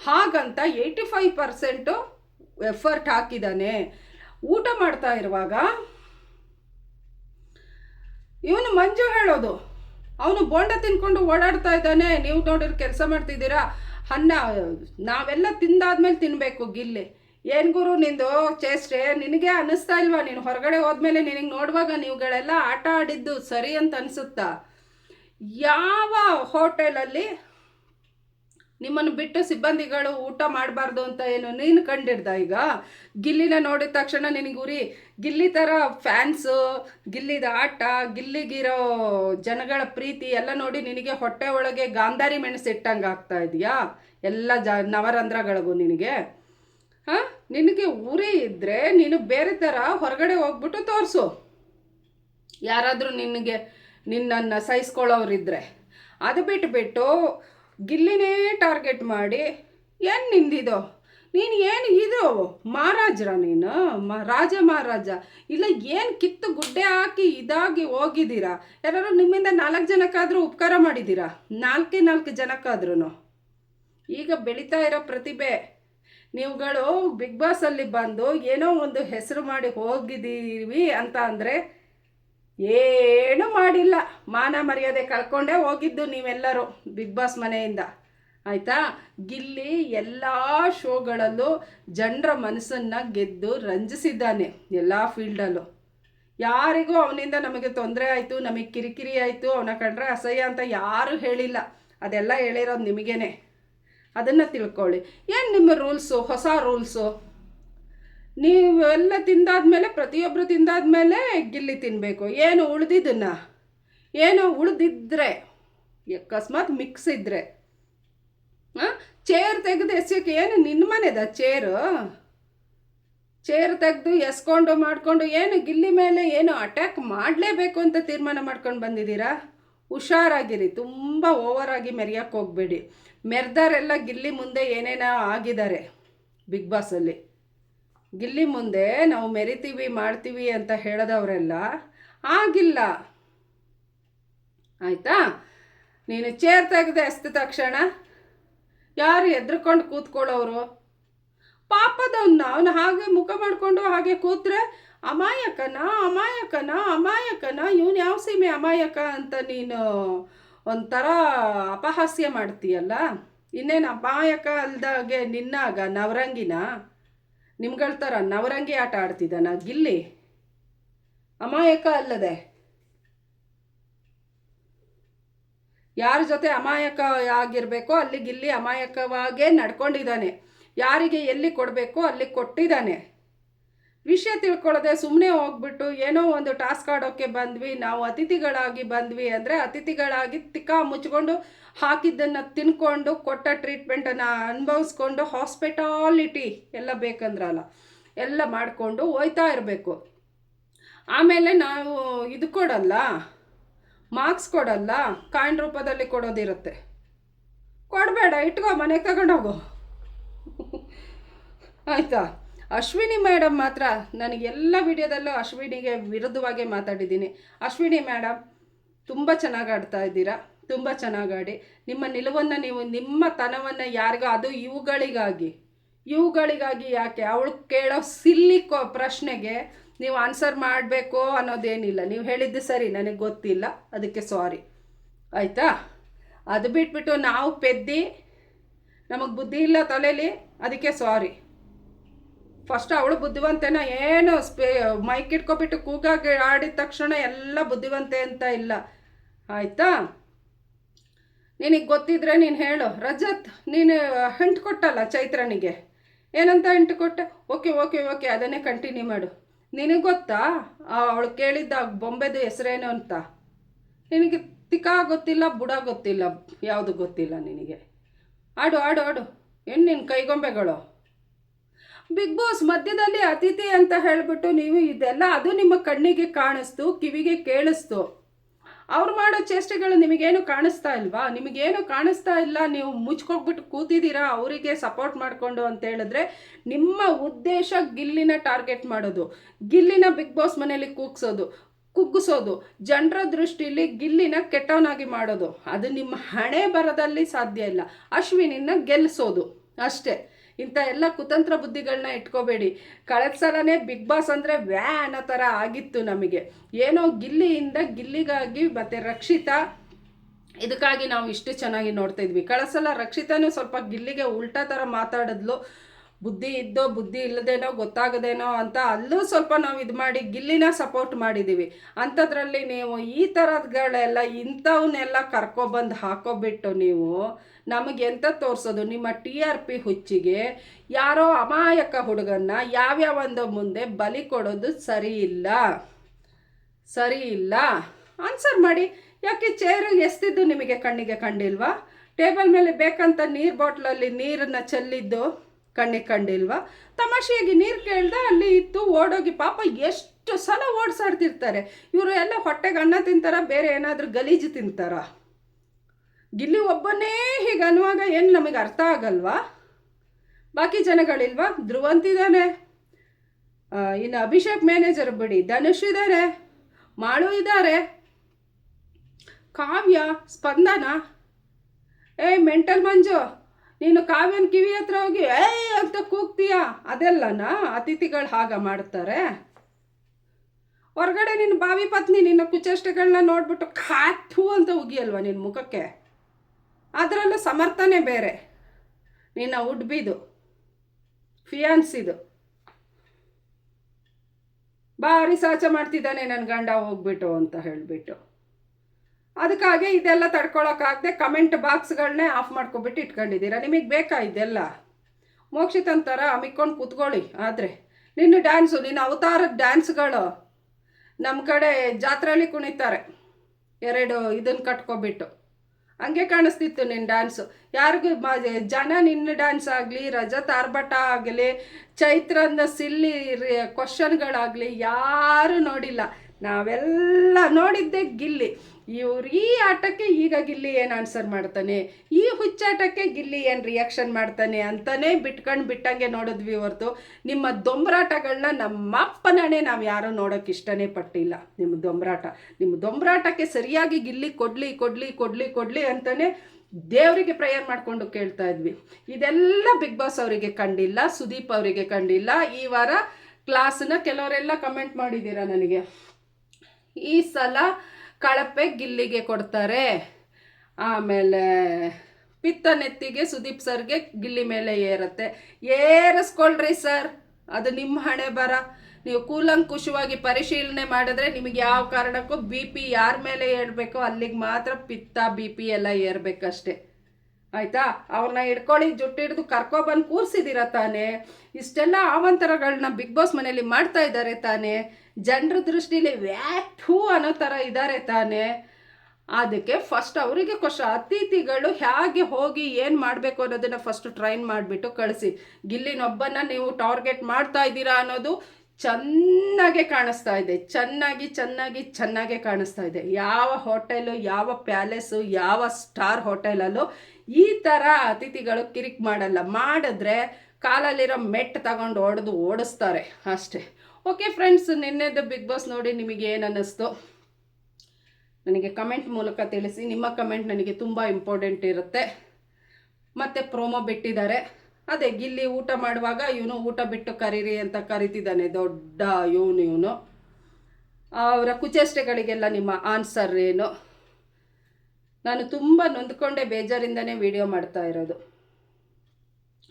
ಹಾಗಂತ ಏಯ್ಟಿ ಫೈವ್ ಪರ್ಸೆಂಟು ಎಫರ್ಟ್ ಹಾಕಿದ್ದಾನೆ. ಊಟ ಮಾಡ್ತಾ ಇರುವಾಗ ಇವನು ಮಂಜು ಹೇಳೋದು, ಅವನು ಬೋಂಡ ತಿನ್ಕೊಂಡು ಓಡಾಡ್ತಾ ಇದ್ದಾನೆ, ನೀವು ನೋಡಿರೋ ಕೆಲಸ ಮಾಡ್ತಿದ್ದೀರಾ? ಅನ್ನ, ನಾವೆಲ್ಲ ತಿಂದಾದ್ಮೇಲೆ ತಿನ್ನಬೇಕು ಗಿಲ್ಲಿ. ಏನು ಗುರು ನಿಂದು? ಚೇಷ್ಟೆ? ನಿನಗೆ ಅನ್ನಿಸ್ತಾ ಇಲ್ವಾ? ನೀನು ಹೊರಗಡೆ ಹೋದ್ಮೇಲೆ ನಿನಗೆ ನೋಡುವಾಗ ನೀವುಗಳೆಲ್ಲ ಆಟ ಆಡಿದ್ದು ಸರಿ ಅಂತ ಅನಿಸುತ್ತಾ? ಯಾವ ಹೋಟೆಲಲ್ಲಿ ನಿಮ್ಮನ್ನು ಬಿಟ್ಟು ಸಿಬ್ಬಂದಿಗಳು ಊಟ ಮಾಡಬಾರ್ದು ಅಂತ ಏನು ನೀನು ಕಂಡಿಡ್ದ ಈಗ? ಗಿಲ್ಲಿನ ನೋಡಿದ ತಕ್ಷಣ ನಿನಗೆ ಉರಿ, ಗಿಲ್ಲಿ ಥರ ಫ್ಯಾನ್ಸು ಗಿಲ್ಲಿದ ಆಟ, ಗಿಲ್ಲಿಗಿರೋ ಜನಗಳ ಪ್ರೀತಿ ಎಲ್ಲ ನೋಡಿ ನಿನಗೆ ಹೊಟ್ಟೆ ಒಳಗೆ ಗಾಂಧಾರಿ ಮೆಣಸು ಇಟ್ಟಂಗೆ ಆಗ್ತಾ ಇದೆಯಾ? ಎಲ್ಲ ಜ, ನವರಂಧ್ರಗಳಿಗೂ ನಿನಗೆ? ಹಾಂ? ನಿನಗೆ ಉರಿ ಇದ್ದರೆ ನೀನು ಬೇರೆ ಥರ ಹೊರಗಡೆ ಹೋಗ್ಬಿಟ್ಟು ತೋರಿಸು. ಯಾರಾದರೂ ನಿನಗೆ ನಿನ್ನನ್ನು ಸಹಿಸ್ಕೊಳ್ಳೋರಿದ್ದರೆ ಅದು ಬಿಟ್ಬಿಟ್ಟು ಗಿಲ್ಲಿನೇ ಟಾರ್ಗೆಟ್ ಮಾಡಿ ಏನು ನಿಂದಿದು? ನೀನು ಏನು ಇದು? ಮಹಾರಾಜರ ನೀನು? ಮ, ರಾಜ ಮಹಾರಾಜ. ಇಲ್ಲ, ಏನು ಕಿತ್ತು ಗುಡ್ಡೆ ಹಾಕಿ ಇದಾಗಿ ಹೋಗಿದ್ದೀರಾ? ಯಾರು ನಿಮ್ಮಿಂದ ನಾಲ್ಕು ಜನಕ್ಕಾದರೂ ಉಪಕಾರ ಮಾಡಿದ್ದೀರಾ? ನಾಲ್ಕೇ ನಾಲ್ಕು ಜನಕ್ಕಾದ್ರೂ ಈಗ ಬೆಳೀತಾ ಇರೋ ಪ್ರತಿಭೆ. ನೀವುಗಳು ಬಿಗ್ ಬಾಸಲ್ಲಿ ಬಂದು ಏನೋ ಒಂದು ಹೆಸರು ಮಾಡಿ ಹೋಗಿದ್ದೀವಿ ಅಂತ ಅಂದರೆ ಏನೂ ಮಾಡಿಲ್ಲ. ಮಾನ ಮರ್ಯಾದೆ ಕಳ್ಕೊಂಡೇ ಹೋಗಿದ್ದು ನೀವೆಲ್ಲರೂ ಬಿಗ್ ಬಾಸ್ ಮನೆಯಿಂದ. ಆಯಿತಾ? ಗಿಲ್ಲಿ ಎಲ್ಲ ಶೋಗಳಲ್ಲೂ ಜನರ ಮನಸ್ಸನ್ನು ಗೆದ್ದು ರಂಜಿಸಿದ್ದಾನೆ ಎಲ್ಲ ಫೀಲ್ಡಲ್ಲೂ. ಯಾರಿಗೂ ಅವನಿಂದ ನಮಗೆ ತೊಂದರೆ ಆಯಿತು, ನಮಗೆ ಕಿರಿಕಿರಿ ಆಯಿತು, ಅವನ ಕಂಡ್ರೆ ಅಸಹ್ಯ ಅಂತ ಯಾರೂ ಹೇಳಿಲ್ಲ. ಅದೆಲ್ಲ ಹೇಳಿರೋದು ನಿಮಗೇನೆ. ಅದನ್ನು ತಿಳ್ಕೊಳ್ಳಿ. ಏನು ನಿಮ್ಮ ರೂಲ್ಸು? ಹೊಸ ರೂಲ್ಸು? ನೀವೆಲ್ಲ ತಿಂದಾದ್ಮೇಲೆ ಪ್ರತಿಯೊಬ್ಬರು ತಿಂದಾದ್ಮೇಲೆ ಗಿಲ್ಲಿ ತಿನ್ನಬೇಕು ಏನು ಉಳಿದಿದ್ದನ್ನ? ಏನು ಉಳ್ದಿದ್ರೆ, ಅಕಸ್ಮಾತ್ ಮಿಕ್ಸ್ ಇದ್ದರೆ ಹಾಂ? ಚೇರ್ ತೆಗೆದು ಎಸೆಯೋಕೆ ಏನು ನಿನ್ನ ಮನೆದ ಚೇರು ಚೇರ್ ತೆಗೆದು ಎಸ್ಕೊಂಡು ಮಾಡಿಕೊಂಡು ಏನು ಗಿಲ್ಲಿ ಮೇಲೆ ಏನು ಅಟ್ಯಾಕ್ ಮಾಡಲೇಬೇಕು ಅಂತ ತೀರ್ಮಾನ ಮಾಡ್ಕೊಂಡು ಬಂದಿದ್ದೀರಾ? ಹುಷಾರಾಗಿರಿ, ತುಂಬ ಓವರಾಗಿ ಮೆರೆಯೋಕ್ಕೆ ಹೋಗಬೇಡಿ. ಮೆರೆದಾರೆಲ್ಲ ಗಿಲ್ಲಿ ಮುಂದೆ ಏನೇನೋ ಆಗಿದ್ದಾರೆ, ಬಿಗ್ ಬಾಸಲ್ಲಿ. ಗಿಲ್ಲಿ ಮುಂದೆ ನಾವು ಮೆರಿತೀವಿ, ಮಾಡ್ತೀವಿ ಅಂತ ಹೇಳದವರೆಲ್ಲ, ಆಗಿಲ್ಲ. ಆಯಿತಾ? ನೀನು ಚೇರ್ ತೆಗೆದು ಎಸ್ದ ತಕ್ಷಣ. ಯಾರು ಎದ್ರುಕೊಂಡು ಕೂತ್ಕೊಳ್ಳೋರು? ಪಾಪದವನ್ನ ಅವನು ಹಾಗೆ ಮುಖ ಮಾಡಿಕೊಂಡು ಹಾಗೆ ಕೂತ್ರೆ, ಅಮಾಯಕನ ಅಮಾಯಕನ ಅಮಾಯಕನ, ಇವನು ಯಾವ ಸೀಮೆ ಅಮಾಯಕ ಅಂತ ನೀನು ಒಂಥರ ಅಪಹಾಸ್ಯ ಮಾಡ್ತೀಯಲ್ಲ? ಇನ್ನೇನು ಅಪಾಯಕ ಅಲ್ದಾಗೆ ನಿನ್ನಾಗ ನವರಂಗಿನ? ನಿಮ್ಗಳ ಥರ ನವರಂಗಿ ಆಟ ಆಡ್ತಿದ್ದಾನ? ಗಿಲ್ಲಿ. ಅಮಾಯಕ ಅಲ್ಲದೆ. ಯಾರ ಜೊತೆ ಅಮಾಯಕ ಆಗಿರಬೇಕೋ ಅಲ್ಲಿ ಗಿಲ್ಲಿ ಅಮಾಯಕವಾಗೇ ನಡ್ಕೊಂಡಿದ್ದಾನೆ. ಯಾರಿಗೆ ಎಲ್ಲಿ ಕೊಡಬೇಕೋ ಅಲ್ಲಿ ಕೊಟ್ಟಿದ್ದಾನೆ. ವಿಷಯ ತಿಳ್ಕೊಳ್ಳದೆ ಸುಮ್ಮನೆ ಹೋಗ್ಬಿಟ್ಟು ಏನೋ ಒಂದು ಟಾಸ್ಕ್ ಆಡೋಕ್ಕೆ ಬಂದ್ವಿ, ನಾವು ಅತಿಥಿಗಳಾಗಿ ಬಂದ್ವಿ ಅಂದರೆ ಅತಿಥಿಗಳಾಗಿ ತಿಕ್ಕ ಮುಚ್ಕೊಂಡು ಹಾಕಿದ್ದನ್ನು ತಿನ್ಕೊಂಡು ಕೊಟ್ಟ ಟ್ರೀಟ್ಮೆಂಟನ್ನು ಅನುಭವಿಸ್ಕೊಂಡು ಹಾಸ್ಪಿಟಾಲಿಟಿ ಎಲ್ಲ ಬೇಕಂದ್ರಲ್ಲ, ಎಲ್ಲ ಮಾಡಿಕೊಂಡು ಹೋಯ್ತಾ ಇರಬೇಕು. ಆಮೇಲೆ ನಾವು ಇದು ಕೊಡಲ್ಲ ಮಾರ್ಕ್ಸ್ ಕೊಡಲ್ಲ ಕಾಯಿನ್ ರೂಪದಲ್ಲಿ ಕೊಡೋದಿರುತ್ತೆ. ಕೊಡಬೇಡ, ಇಟ್ಕೋ ಮನೆಗೆ ತಗೊಂಡೋಗು. <laughs> ಆಯಿತಾ? ಅಶ್ವಿನಿ ಮೇಡಮ್ ಮಾತ್ರ ನನಗೆ ಎಲ್ಲ ವಿಡಿಯೋದಲ್ಲೂ ಅಶ್ವಿನಿಗೆ ವಿರುದ್ಧವಾಗಿ ಮಾತಾಡಿದ್ದೀನಿ. ಅಶ್ವಿನಿ ಮೇಡಮ್, ತುಂಬ ಚೆನ್ನಾಗಿ ಆಡ್ತಾ ಇದ್ದೀರಾ? ತುಂಬ ಚೆನ್ನಾಗಿ ಆಡಿ. ನಿಮ್ಮ ನಿಲುವನ್ನು ನೀವು, ನಿಮ್ಮ ತನವನ್ನು ಯಾರಿಗೋ, ಅದು ಇವುಗಳಿಗಾಗಿ ಇವುಗಳಿಗಾಗಿ ಯಾಕೆ? ಅವಳು ಕೇಳೋ ಸಿಲ್ಲಿ ಕೊ, ಪ್ರಶ್ನೆಗೆ ನೀವು ಆನ್ಸರ್ ಮಾಡಬೇಕು ಅನ್ನೋದೇನಿಲ್ಲ. ನೀವು ಹೇಳಿದ್ದು ಸರಿ, ನನಗೆ ಗೊತ್ತಿಲ್ಲ. ಅದಕ್ಕೆ ಸಾರಿ ಆಯಿತಾ? ಅದು ಬಿಟ್ಬಿಟ್ಟು ನಾವು ಪೆದ್ದಿ, ನಮಗೆ ಬುದ್ಧಿ ಇಲ್ಲ ತಲೆಯಲ್ಲಿ ಅದಕ್ಕೆ ಸಾರಿ ಫಸ್ಟ್ ಅವಳು ಬುದ್ಧಿವಂತೆನ ಏನು ಸ್ಪೇ, ಮೈಕ್ ಇಟ್ಕೊಬಿಟ್ಟು ಕೂಗಾಗಿ ಆಡಿದ ತಕ್ಷಣ ಎಲ್ಲ ಬುದ್ಧಿವಂತೆ ಅಂತ ಇಲ್ಲ. ಆಯಿತಾ? ನಿನಗೆ ಗೊತ್ತಿದ್ರೆ ನೀನು ಹೇಳು. ರಜತ್, ನೀನು ಹೆಂಟು ಕೊಟ್ಟಲ್ಲ ಚೈತ್ರನಿಗೆ? ಏನಂತ ಹೆಂಟು ಕೊಟ್ಟೆ? ಓಕೆ ಓಕೆ ಓಕೆ, ಅದನ್ನೇ ಕಂಟಿನ್ಯೂ ಮಾಡು. ನಿನಗೆ ಗೊತ್ತಾ? ಅವಳು ಕೇಳಿದ್ದ ಬೊಂಬೆದು ಹೆಸರೇನು ಅಂತ? ನಿನಗೆ ತಿಕಾ ಗೊತ್ತಿಲ್ಲ, ಬುಡ ಗೊತ್ತಿಲ್ಲ, ಯಾವುದು ಗೊತ್ತಿಲ್ಲ ನಿನಗೆ. ಆಡು ಆಡು ಆಡು. ಏನು ನಿನ್ನ ಕೈಗೊಂಬೆಗಳು? ಬಿಗ್ ಬಾಸ್ ಮಧ್ಯದಲ್ಲಿ ಅತಿಥಿ ಅಂತ ಹೇಳಿಬಿಟ್ಟು ನೀವು ಇದೆಲ್ಲ ಅದು ನಿಮ್ಮ ಕಣ್ಣಿಗೆ ಕಾಣಿಸ್ತು, ಕಿವಿಗೆ ಕೇಳಿಸ್ತು. ಅವ್ರು ಮಾಡೋ ಚೇಷ್ಟೆಗಳು ನಿಮಗೇನು ಕಾಣಿಸ್ತಾ ಇಲ್ವಾ? ನಿಮಗೇನು ಕಾಣಿಸ್ತಾ ಇಲ್ಲ? ನೀವು ಮುಚ್ಕೋಗ್ಬಿಟ್ಟು ಕೂತಿದ್ದೀರಾ? ಅವರಿಗೆ ಸಪೋರ್ಟ್ ಮಾಡಿಕೊಂಡು ಅಂತ ಹೇಳಿದ್ರೆ ನಿಮ್ಮ ಉದ್ದೇಶ ಗಿಲ್ಲಿನ ಟಾರ್ಗೆಟ್ ಮಾಡೋದು. ಗಿಲ್ಲಿನ ಬಿಗ್ ಬಾಸ್ ಮನೇಲಿ ಕೂಗ್ಸೋದು, ಕುಗ್ಗಿಸೋದು. ಜನರ ದೃಷ್ಟಿಲಿ ಗಿಲ್ಲಿನ ಕೆಟ್ಟವನಾಗಿ ಮಾಡೋದು. ಅದು ನಿಮ್ಮ ಹಣೆ ಬರದಲ್ಲಿ ಸಾಧ್ಯ ಇಲ್ಲ. ಅಶ್ವಿನಿನ ಗೆಲ್ಲಿಸೋದು ಅಷ್ಟೇ. ಇಂಥ ಎಲ್ಲ ಕುತಂತ್ರ ಬುದ್ಧಿಗಳನ್ನ ಇಟ್ಕೋಬೇಡಿ. ಕಳೆದ ಸಲನೇ ಬಿಗ್ ಬಾಸ್ ಅಂದರೆ ವ್ಯಾ ಅನ್ನೋ ಥರ ಆಗಿತ್ತು ನಮಗೆ. ಏನೋ ಗಿಲ್ಲಿಯಿಂದ ಗಿಲ್ಲಿಗಾಗಿ ಮತ್ತು ರಕ್ಷಿತಾ, ಇದಕ್ಕಾಗಿ ನಾವು ಇಷ್ಟು ಚೆನ್ನಾಗಿ ನೋಡ್ತಾ ಇದ್ವಿ. ಕಳೆದ ಸಲ ರಕ್ಷಿತನೂ ಸ್ವಲ್ಪ ಗಿಲ್ಲಿಗೆ ಉಲ್ಟಾ ಥರ ಮಾತಾಡಿದ್ಲು. ಬುದ್ಧಿ ಇದ್ದೋ, ಬುದ್ಧಿ ಇಲ್ಲದೇನೋ, ಗೊತ್ತಾಗದೇನೋ ಅಂತ ಅಲ್ಲೂ ಸ್ವಲ್ಪ ನಾವು ಇದು ಮಾಡಿ ಗಿಲ್ಲಿನ ಸಪೋರ್ಟ್ ಮಾಡಿದ್ದೀವಿ ಅಂಥದ್ರಲ್ಲಿ ನೀವು ಈ ಥರದ್ಗಳೆಲ್ಲ ಇಂಥವನ್ನೆಲ್ಲ ಕರ್ಕೊಬಂದು ಹಾಕೋಬಿಟ್ಟು ನೀವು ನಮಗೆ ಎಂತ ತೋರಿಸೋದು? ನಿಮ್ಮ ಟಿ ಆರ್ ಪಿ ಹುಚ್ಚಿಗೆ ಯಾರೋ ಅಮಾಯಕ ಹುಡುಗನ್ನ ಯಾವ್ಯಾವೊಂದು ಮುಂದೆ ಬಲಿ ಕೊಡೋದು ಸರಿ ಇಲ್ಲ. ಸರಿ ಇಲ್ಲ. ಆನ್ಸರ್ ಮಾಡಿ. ಯಾಕೆ ಚೇರು ಎಸ್ತಿದ್ದು ನಿಮಗೆ ಕಣ್ಣಿಗೆ ಕಂಡಿಲ್ವಾ? ಟೇಬಲ್ ಮೇಲೆ ಬೇಕಂತ ನೀರು ಬಾಟ್ಲಲ್ಲಿ ನೀರನ್ನು ಚೆಲ್ಲಿದ್ದು ಕಣ್ಣಿಗೆ ಕಂಡಿಲ್ವಾ? ತಮಾಷೆಯಾಗಿ ನೀರು ಕೇಳ್ದ ಅಲ್ಲಿ ಇತ್ತು, ಓಡೋಗಿ ಪಾಪ ಎಷ್ಟು ಸಲ ಓಡಿಸಾಡ್ತಿರ್ತಾರೆ. ಇವರು ಎಲ್ಲ ಹೊಟ್ಟೆಗೆ ಅನ್ನ ತಿಂತಾರ? ಬೇರೆ ಏನಾದರೂ ಗಲೀಜು ತಿಂತಾರ? ಗಿಲ್ಲಿ ಒಬ್ಬನೇ ಹೀಗೆ ಅನ್ನುವಾಗ ಏನು ನಮಗೆ ಅರ್ಥ ಆಗಲ್ವಾ? ಬಾಕಿ ಜನಗಳಿಲ್ವಾ? ಧ್ರುವಂತಿದ್ದಾನೆ ಇನ್ನು ಅಭಿಷೇಕ್ ಮ್ಯಾನೇಜರ್ ಬಿಡಿ. ಧನುಷ್ ಇದ್ದಾರೆ ಮಾಳು ಇದ್ದಾರೆ. ಕಾವ್ಯ, ಸ್ಪಂದನ. ಏ, ಮೆಂಟಲ್ ಮಂಜು, ನೀನು ಕಾವ್ಯನ ಕಿವಿ ಹತ್ರ ಹೋಗಿ, ಏಯ್! ಅಂತ ಕೂಗ್ತೀಯ? ಅದೆಲ್ಲನಾ? ಅತಿಥಿಗಳು ಹಾಗ ಮಾಡ್ತಾರೆ. ಹೊರಗಡೆ ನಿನ್ನ ಬಾವಿ ಪತ್ನಿ ನಿನ್ನ ಕುಚೇಷ್ಟೆಗಳನ್ನ ನೋಡ್ಬಿಟ್ಟು ಕಾತು ಅಂತ ಉಗಿಯಲ್ವ ನಿನ್ನ ಮುಖಕ್ಕೆ? ಅದರಲ್ಲೂ ಸಮರ್ಥನೆ ಬೇರೆ. ನಿನ್ನ ಉಡ್ಬಿದು, ಫಿಯಾನ್ಸಿದು. ಭಾರಿ ಸಾಚ ಮಾಡ್ತಿದ್ದಾನೆ ನನ್ನ ಗಂಡ ಹೋಗ್ಬಿಟ್ಟು ಅಂತ ಹೇಳಿಬಿಟ್ಟು. ಅದಕ್ಕಾಗಿ ಇದೆಲ್ಲ ತಡ್ಕೊಳಕ್ಕಾಗದೆ ಕಮೆಂಟ್ ಬಾಕ್ಸ್ಗಳನ್ನೇ ಆಫ್ ಮಾಡ್ಕೊಬಿಟ್ಟು ಇಟ್ಕೊಂಡಿದ್ದೀರಾ? ನಿಮಗೆ ಬೇಕಾ ಇದೆಲ್ಲ? ಮೋಕ್ಷಿತಂತರ ಅಮಿಕೊಂಡು ಕೂತ್ಕೊಳ್ಳಿ, ಆದರೆ. ನಿನ್ನ ಡ್ಯಾನ್ಸು, ನಿನ್ನ ಅವತಾರದ ಡ್ಯಾನ್ಸ್ಗಳು ನಮ್ಮ ಕಡೆ ಜಾತ್ರೆಯಲ್ಲಿ ಕುಣಿತಾರೆ. ಎರಡು ಇದನ್ನು ಕಟ್ಕೊಬಿಟ್ಟು. ಹಂಗೆ ಕಾಣಿಸ್ತಿತ್ತು ನಿನ್ನ ಡ್ಯಾನ್ಸು ಯಾರಿಗೂ ಜನ ನಿನ್ನ ಡ್ಯಾನ್ಸ್ ಆಗಲಿ ರಜತ್ ಆರ್ಭಟ ಆಗಲಿ ಚೈತ್ರಂದ ಸಿಲ್ಲಿ ಕ್ವಶನ್ಗಳಾಗಲಿ ಯಾರೂ ನೋಡಿಲ್ಲ. ನಾವೆಲ್ಲ ನೋಡಿದ್ದೆ ಗಿಲ್ಲಿ. ಇವ್ರು ಈ ಆಟಕ್ಕೆ ಈಗ ಗಿಲ್ಲಿ ಏನು ಆನ್ಸರ್ ಮಾಡ್ತಾನೆ? ಈ ಹುಚ್ಚಾಟಕ್ಕೆ ಗಿಲ್ಲಿ ಏನು ರಿಯಾಕ್ಷನ್ ಮಾಡ್ತಾನೆ ಅಂತಲೇ ಬಿಟ್ಕೊಂಡು ಬಿಟ್ಟಂಗೆ ನೋಡಿದ್ವಿ ಹೊರತು. ನಿಮ್ಮ ದೊಂಬರಾಟಗಳನ್ನ ನಮ್ಮ ಅಪ್ಪನೇ ನಾವು ಯಾರೂ ನೋಡೋಕೆ ಇಷ್ಟನೇ ಪಟ್ಟಿಲ್ಲ. ನಿಮ್ಮ ದೊಂಬರಾಟ. ನಿಮ್ಮ ದೊಂಬರಾಟಕ್ಕೆ ಸರಿಯಾಗಿ ಗಿಲ್ಲಿ ಕೊಡಲಿ ಕೊಡಲಿ ಕೊಡಲಿ ಕೊಡಲಿ ಅಂತಲೇ ದೇವರಿಗೆ ಪ್ರೇಯರ್ ಮಾಡಿಕೊಂಡು ಕೇಳ್ತಾ ಇದ್ವಿ. ಇದೆಲ್ಲ ಬಿಗ್ ಬಾಸ್ ಅವರಿಗೆ ಕಂಡಿಲ್ಲ, ಸುದೀಪ್ ಅವರಿಗೆ ಕಂಡಿಲ್ಲ. ಈ ವಾರ ಕ್ಲಾಸನ್ನ ಕೆಲವರೆಲ್ಲ ಕಮೆಂಟ್ ಮಾಡಿದ್ದೀರಾ ನನಗೆ? ಈ ಸಲ ಕಳಪೆ ಗಿಲ್ಲಿಗೆ ಕೊಡ್ತಾರೆ. ಆಮೇಲೆ ಪಿತ್ತ ನೆತ್ತಿಗೆ ಸುದೀಪ್ ಸರ್ಗೆ ಗಿಲ್ಲಿ ಮೇಲೆ ಏರುತ್ತೆ. ಏರಿಸ್ಕೊಳ್ರಿ ಸರ್, ಅದು ನಿಮ್ಮ ಹಣೆ ಬರ. ನೀವು ಕೂಲಂಕುಷವಾಗಿ ಪರಿಶೀಲನೆ ಮಾಡಿದ್ರೆ ನಿಮಗೆ ಯಾವ ಕಾರಣಕ್ಕೂ ಬಿ ಪಿ ಯಾರ ಮೇಲೆ ಏರಬೇಕೋ ಅಲ್ಲಿಗೆ ಮಾತ್ರ ಪಿತ್ತ, ಬಿ ಪಿ ಎಲ್ಲ ಏರ್ಬೇಕಷ್ಟೆ. ಆಯ್ತಾ? ಅವ್ರನ್ನ ಹಿಡ್ಕೊಳ್ಳಿ, ಜುಟ್ಟು ಹಿಡಿದು ಕರ್ಕೊಬಂದು ಕೂರಿಸಿದ್ದೀರ ತಾನೇ? ಇಷ್ಟೆಲ್ಲ ಆವಂತರಗಳನ್ನ ಬಿಗ್ ಬಾಸ್ ಮನೆಯಲ್ಲಿ ಮಾಡ್ತಾ ಇದ್ದಾರೆ ತಾನೇ? ಜನರ ದೃಷ್ಟಿಲಿ ವ್ಯಾಥು ಅನ್ನೋ ಥರ ಇದ್ದಾರೆ ತಾನೇ. ಅದಕ್ಕೆ ಫಸ್ಟ್ ಅವರಿಗೆ ಕ್ವಶ ಅತಿಥಿಗಳು ಹೇಗೆ ಹೋಗಿ ಏನು ಮಾಡಬೇಕು ಅನ್ನೋದನ್ನ ಫಸ್ಟ್ ಟ್ರೈನ್ ಮಾಡಿಬಿಟ್ಟು ಕಳಿಸಿ. ಗಿಲ್ಲಿನೊಬ್ಬನ ನೀವು ಟಾರ್ಗೆಟ್ ಮಾಡ್ತಾ ಇದ್ದೀರಾ ಅನ್ನೋದು ಚೆನ್ನಾಗೆ ಕಾಣಿಸ್ತಾ ಇದೆ. ಚೆನ್ನಾಗಿ ಚೆನ್ನಾಗಿ, ಚೆನ್ನಾಗೆ ಕಾಣಿಸ್ತಾ ಇದೆ. ಯಾವ ಹೋಟೆಲು, ಯಾವ ಪ್ಯಾಲೇಸು, ಯಾವ ಸ್ಟಾರ್ ಹೋಟೆಲಲ್ಲೂ ಈ ಥರ ಅತಿಥಿಗಳು ಕಿರಿಕ್ ಮಾಡಲ್ಲ. ಮಾಡಿದ್ರೆ ಕಾಲಲ್ಲಿರೋ ಮೆಟ್ ತಗೊಂಡು ಹೊಡೆದು ಓಡಿಸ್ತಾರೆ ಅಷ್ಟೇ. ಓಕೆ ಫ್ರೆಂಡ್ಸ್ ನಿನ್ನೆದು ಬಿಗ್ ಬಾಸ್ ನೋಡಿ ನಿಮಗೆ ಏನು ಅನ್ನಿಸ್ತು ನನಗೆ ಕಮೆಂಟ್ ಮೂಲಕ ತಿಳಿಸಿ. ನಿಮ್ಮ ಕಮೆಂಟ್ ನನಗೆ ತುಂಬ ಇಂಪಾರ್ಟೆಂಟ್ ಇರುತ್ತೆ. ಮತ್ತು ಪ್ರೋಮೋ ಬಿಟ್ಟಿದ್ದಾರೆ. ಅದೇ, ಗಿಲ್ಲಿ ಊಟ ಮಾಡುವಾಗ ಇವನು ಊಟ ಬಿಟ್ಟು ಕರೀರಿ ಅಂತ ಕರಿತಿದ್ದಾನೆ. ದೊಡ್ಡ ಇವನು ಇವನು. ಅವರ ಕುಚೇಷ್ಟೆಗಳಿಗೆಲ್ಲ ನಿಮ್ಮ ಆನ್ಸರ್ ಏನು? ನಾನು ತುಂಬ ನೊಂದ್ಕೊಂಡೆ ಬೇಜಾರಿಂದನೇ ವಿಡಿಯೋ ಮಾಡ್ತಾ ಇರೋದು.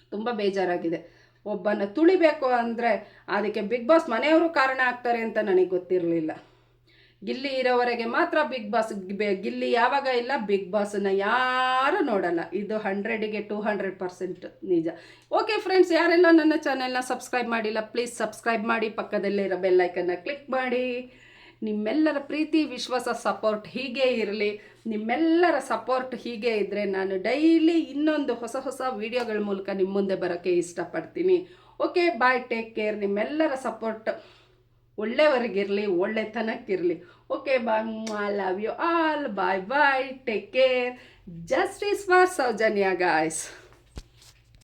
ತುಂಬ ಬೇಜಾರಾಗಿದೆ. ಒಬ್ಬನ ತುಳಿಬೇಕು ಅಂದರೆ ಅದಕ್ಕೆ ಬಿಗ್ ಬಾಸ್ ಮನೆಯವರು ಕಾರಣ ಆಗ್ತಾರೆ ಅಂತ ನನಗೆ ಗೊತ್ತಿರಲಿಲ್ಲ. ಗಿಲ್ಲಿ ಇರೋವರೆಗೆ ಮಾತ್ರ ಬಿಗ್ ಬಾಸ್ ಗಿಲ್ಲಿ ಯಾವಾಗ ಇಲ್ಲ ಬಿಗ್ ಬಾಸನ್ನ ಯಾರು ನೋಡಲ್ಲ. ಇದು ಹಂಡ್ರೆಡಿಗೆ ಟೂ ಹಂಡ್ರೆಡ್ ಪರ್ಸೆಂಟ್ ನಿಜ. ಓಕೆ ಫ್ರೆಂಡ್ಸ್ ಯಾರೆಲ್ಲ ನನ್ನ ಚಾನೆಲ್ನ ಸಬ್ಸ್ಕ್ರೈಬ್ ಮಾಡಿಲ್ಲ ಪ್ಲೀಸ್ ಸಬ್ಸ್ಕ್ರೈಬ್ ಮಾಡಿ. ಪಕ್ಕದಲ್ಲೇ ಇರೋ ಬೆಲ್ಲೈಕನ್ನ ಕ್ಲಿಕ್ ಮಾಡಿ. ನಿಮ್ಮೆಲ್ಲರ ಪ್ರೀತಿ, ವಿಶ್ವಾಸ ಸಪೋರ್ಟ್ ಹೀಗೆ ಇರಲಿ. ನಿಮ್ಮೆಲ್ಲರ ಸಪೋರ್ಟ್ ಹೀಗೆ ಇದ್ದರೆ ನಾನು ಡೈಲಿ ಇನ್ನೊಂದು ಹೊಸ ಹೊಸ ವಿಡಿಯೋಗಳ ಮೂಲಕ ನಿಮ್ಮ ಮುಂದೆ ಬರೋಕ್ಕೆ ಇಷ್ಟಪಡ್ತೀನಿ. ಓಕೆ ಬಾಯ್ ಟೇಕ್ ಕೇರ್ ನಿಮ್ಮೆಲ್ಲರ ಸಪೋರ್ಟ್ ಒಳ್ಳೆಯವರಿಗಿರಲಿ ಒಳ್ಳೆತನಕ್ಕಿರಲಿ. Okay bye I love you all bye bye take care justice for Soujanya guys